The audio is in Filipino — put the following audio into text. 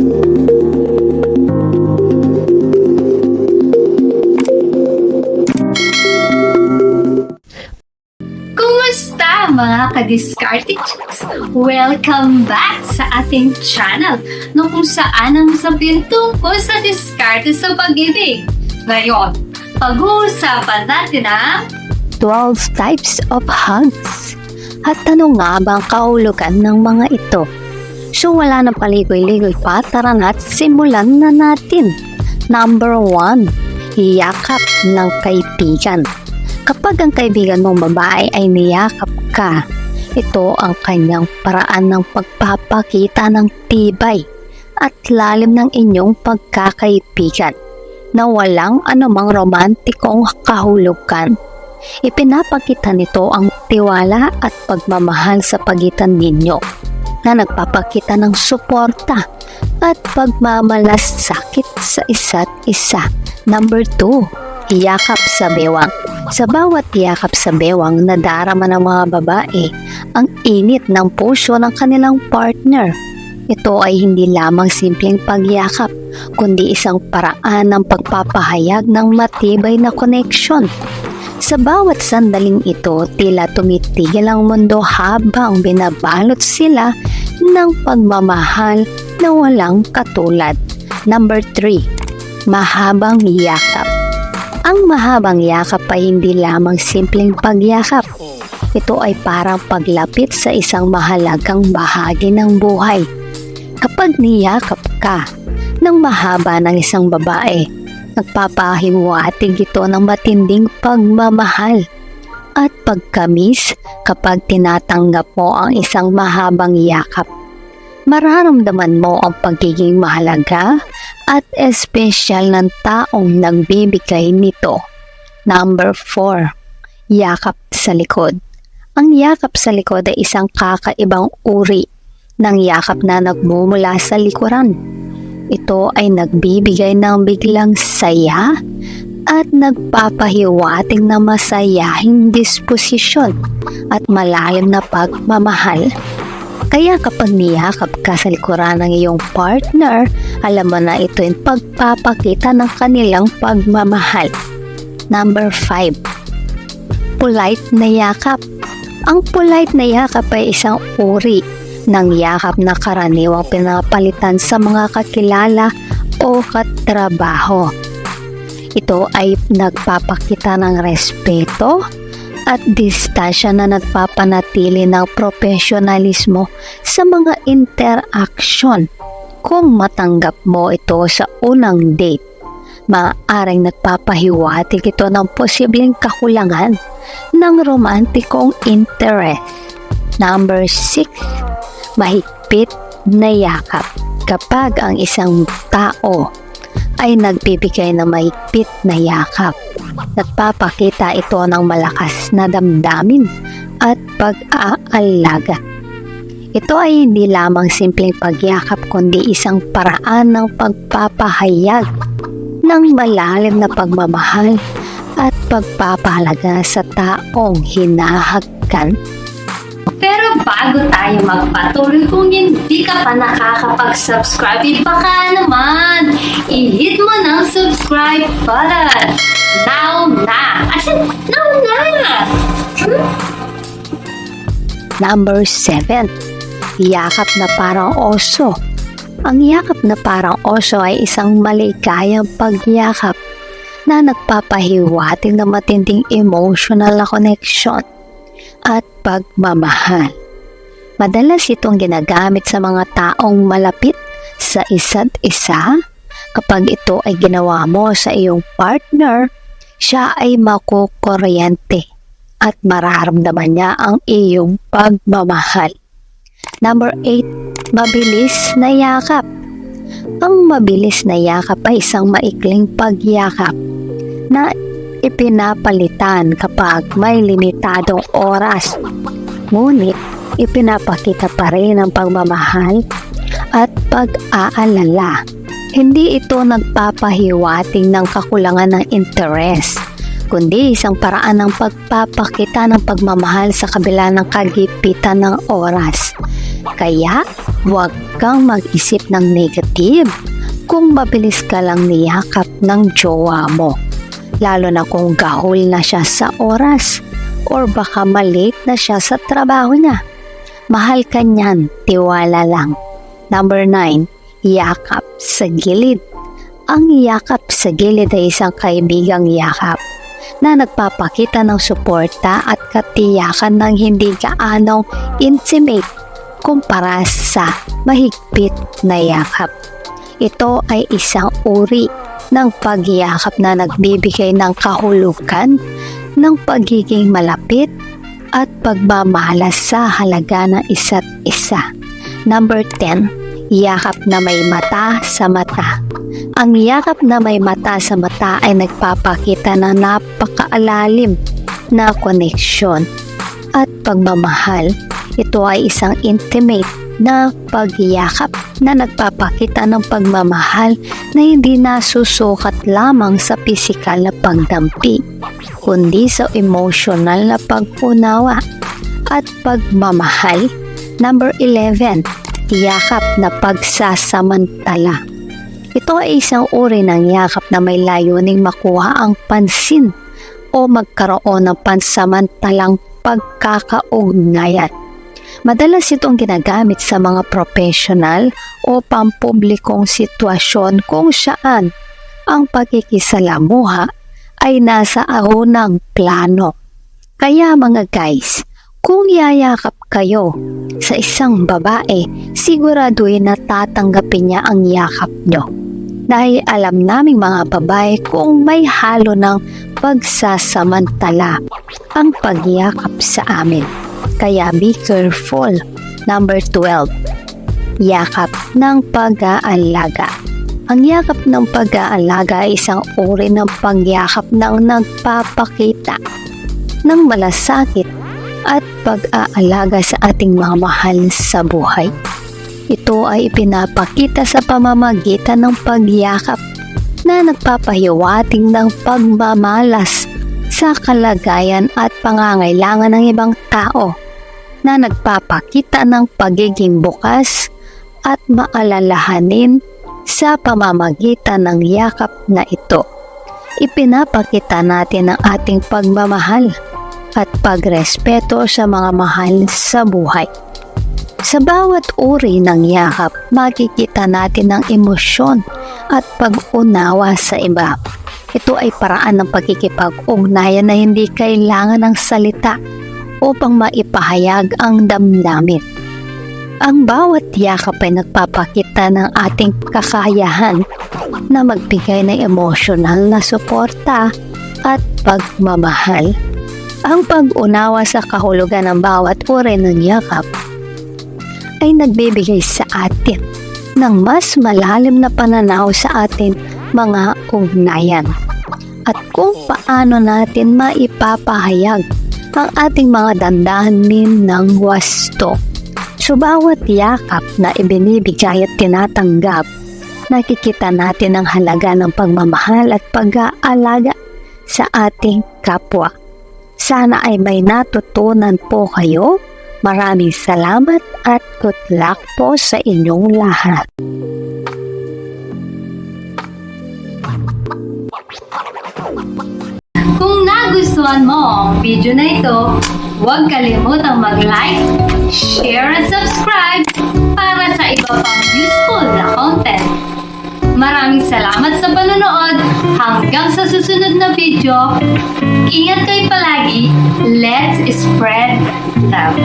Kumusta mga ka-discarded chicks? Welcome back sa ating channel no kung saan ang sabihin tungkol sa diskarte sa pag-ibig. Ngayon, pag-uusapan natin ang 12 types of hugs. At ano nga ba ang kahulugan ng mga ito? So wala na paligoy-ligoy pa, tara na at simulan na natin. Number 1, yakap ng kaibigan. Kapag ang kaibigan mong babae ay niyakap ka, ito ang kanyang paraan ng pagpapakita ng tibay at lalim ng inyong pagkakaibigan na walang anumang romantikong kahulugan. Ipinapakita nito ang tiwala at pagmamahal sa pagitan ninyo na nagpapakita ng suporta at pagmamalasakit sa isa't isa. Number 2, yakap sa bewang. Sa bawat yakap sa bewang, nadarama ng mga babae ang init ng puso ng kanilang partner. Ito ay hindi lamang simpleng pagyakap, kundi isang paraan ng pagpapahayag ng matibay na koneksyon sa bawat sandaling ito, tila tumitigil ang mundo habang binabalot sila ng pagmamahal na walang katulad. Number 3. Mahabang yakap. Ang mahabang yakap ay hindi lamang simpleng pagyakap. Ito ay parang paglapit sa isang mahalagang bahagi ng buhay. Kapag niyakap ka ng mahaba ng isang babae, nagpapahiwatig ito ng matinding pagmamahal at pagkamis kapag tinatanggap mo ang isang mahabang yakap. Mararamdaman mo ang pagiging mahalaga at espesyal ng taong nagbibigay nito. Number 4. Yakap sa likod. Ang yakap sa likod ay isang kakaibang uri ng yakap na nagmumula sa likuran. Ito ay nagbibigay ng biglang saya at nagpapahiwating na masayahing disposisyon at malalim na pagmamahal. Kaya kapag niyakap ka sa likuran ng iyong partner, alam mo na ito yung pagpapakita ng kanilang pagmamahal. Number 5. Polite na yakap. Ang polite na yakap ay isang uri ng yakap na karaniwang pinapalitan sa mga kakilala o katrabaho. Ito ay nagpapakita ng respeto at distansya na nagpapanatili ng profesionalismo sa mga interaksyon. Kung matanggap mo ito sa unang date, maaaring nagpapahiwatig ito ng posibleng kakulangan ng romantikong interest. Number 6 mahigpit na yakap. Kapag ang isang tao ay nagbibigay ng mahigpit na yakap, nagpapakita ito ng malakas na damdamin at pag-aalaga. Ito ay hindi lamang simpleng pagyakap kundi isang paraan ng pagpapahayag ng malalim na pagmamahal at pagpapahalaga sa taong hinahagkan Pero bago tayo magpatuloy kung hindi ka pa nakakapag-subscribe, eh, baka naman i-hit mo ng subscribe button. Now na! As in, now na! Hmm? Number 7. Yakap na parang oso. Ang yakap na parang oso ay isang maligayang pagyakap na nagpapahiwatig ng matinding emotional na connection pagmamahal. Madalas itong ginagamit sa mga taong malapit sa isa't isa. Kapag ito ay ginawa mo sa iyong partner, siya ay makukuryente at mararamdaman niya ang iyong pagmamahal. Number 8, mabilis na yakap. Ang mabilis na yakap ay isang maikling pagyakap na ipinapalitan kapag may limitadong oras. Ngunit ipinapakita pa rin ang pagmamahal at pag-aalala. Hindi ito nagpapahiwating ng kakulangan ng interes, kundi isang paraan ng pagpapakita ng pagmamahal sa kabila ng kagipitan ng oras. Kaya, Huwag kang mag-isip ng negative kung mabilis ka lang niyakap ng jowa mo. Lalo na kung gahol na siya sa oras or baka malate na siya sa trabaho niya. Mahal ka niyan, tiwala lang. Number 9, yakap sa gilid. Ang yakap sa gilid ay isang kaibigang yakap na nagpapakita ng suporta at katiyakan ng hindi gaanong intimate kumpara sa mahigpit na yakap. Ito ay isang uri ng pagyakap na nagbibigay ng kahulugan ng pagiging malapit at pagmamahalas sa halaga ng isa't isa. Number 10, yakap na may mata sa mata. Ang yakap na may mata sa mata ay nagpapakita ng napakaalalim na koneksyon at pagmamahal. Ito ay isang intimate na pagyakap na nagpapakita ng pagmamahal na hindi nasusukat lamang sa pisikal na pagdampi, kundi sa emotional na pagpunawa at pagmamahal. Number 11, yakap na pagsasamantala. Ito ay isang uri ng yakap na may layuning makuha ang pansin o magkaroon ng pansamantalang pagkakaugnayan. Madalas itong ginagamit sa mga professional o pampublikong sitwasyon kung saan ang pagkikisalamuha ay nasa ahunang plano. Kaya mga guys, kung yayakap kayo sa isang babae, siguraduhin na tatanggapin niya ang yakap nyo. Dahil alam naming mga babae kung may halo ng pagsasamantala ang pagyakap sa amin. Kaya be careful. Number 12. Yakap ng pag-aalaga. Ang yakap ng pag-aalaga ay isang uri ng pagyakap ng nagpapakita ng malasakit at pag-aalaga sa ating mga mahal sa buhay. Ito ay ipinapakita sa pamamagitan ng pagyakap na nagpapahiwating ng pagmamalas sa kalagayan at pangangailangan ng ibang tao na nagpapakita ng pagiging bukas at maalalahanin sa pamamagitan ng yakap na ito. Ipinapakita natin ang ating pagmamahal at pagrespeto sa mga mahal sa buhay. Sa bawat uri ng yakap, makikita natin ang emosyon at pag-unawa sa iba. Ito ay paraan ng pagkikipag-ugnayan na hindi kailangan ng salita upang maipahayag ang damdamin. Ang bawat yakap ay nagpapakita ng ating kakayahan na magbigay ng emosyonal na suporta at pagmamahal. Ang pag-unawa sa kahulugan ng bawat uri ng yakap ay nagbibigay sa atin ng mas malalim na pananaw sa atin mga ugnayan at kung paano natin maipapahayag ang ating mga dandanin ng wasto. So bawat yakap na ibinibigay at tinatanggap, nakikita natin ang halaga ng pagmamahal at pag-aalaga sa ating kapwa. Sana ay may natutunan po kayo. Maraming salamat at good luck po sa inyong lahat. Kung nagustuhan mo ang video na ito, huwag kalimutang mag-like, share at subscribe para sa iba pang useful na content. Maraming salamat sa panonood. Hanggang sa susunod na video, ingat kayo palagi. Let's spread love.